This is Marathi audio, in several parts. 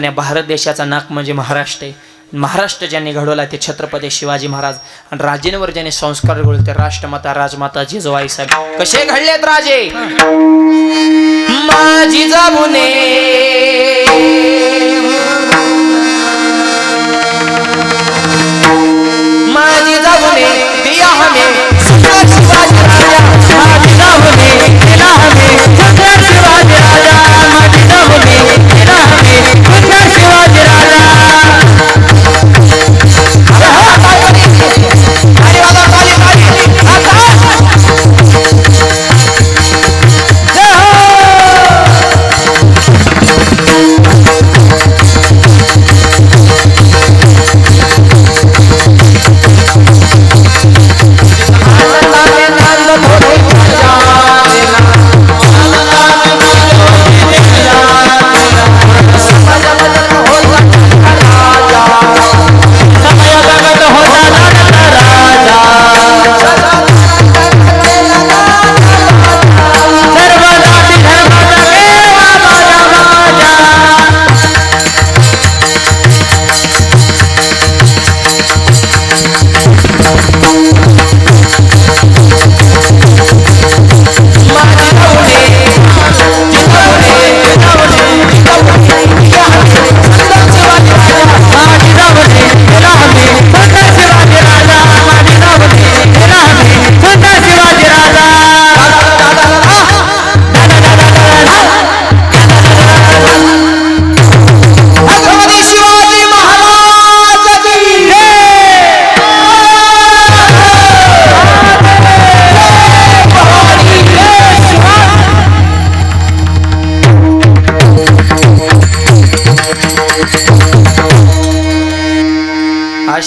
आणि भारत देशाचा नाक म्हणजे महाराष्ट्र आहे. महाराष्ट्र ज्यांनी घडवला ते छत्रपती शिवाजी महाराज. आणि राजेंवर ज्यांनी संस्कार घडवले ते राष्ट्रमाता राजमाता जिजवाई साहेब. कसे घडलेत राजे? माझी जाबुने माझी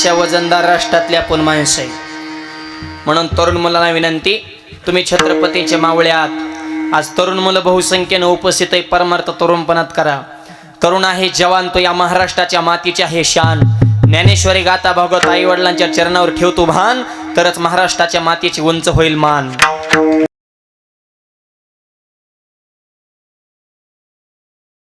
अशा वजनदार राष्ट्रातल्या आपण माणसं आहे म्हणून तरुण मुलांना विनंती तुम्ही छत्रपतीच्या मावळे आहात आज तरुण मुलं बहुसंख्येनं उपस्थित आहे परमार्थ तरुणपणात करा. तरुण आहे जवान तो या महाराष्ट्राच्या मातीच्या हे शान. ज्ञानेश्वरी गाता भागवत आई वडिलांच्या चरणावर ठेवतो भान तरच महाराष्ट्राच्या मातीची उंच होईल मान.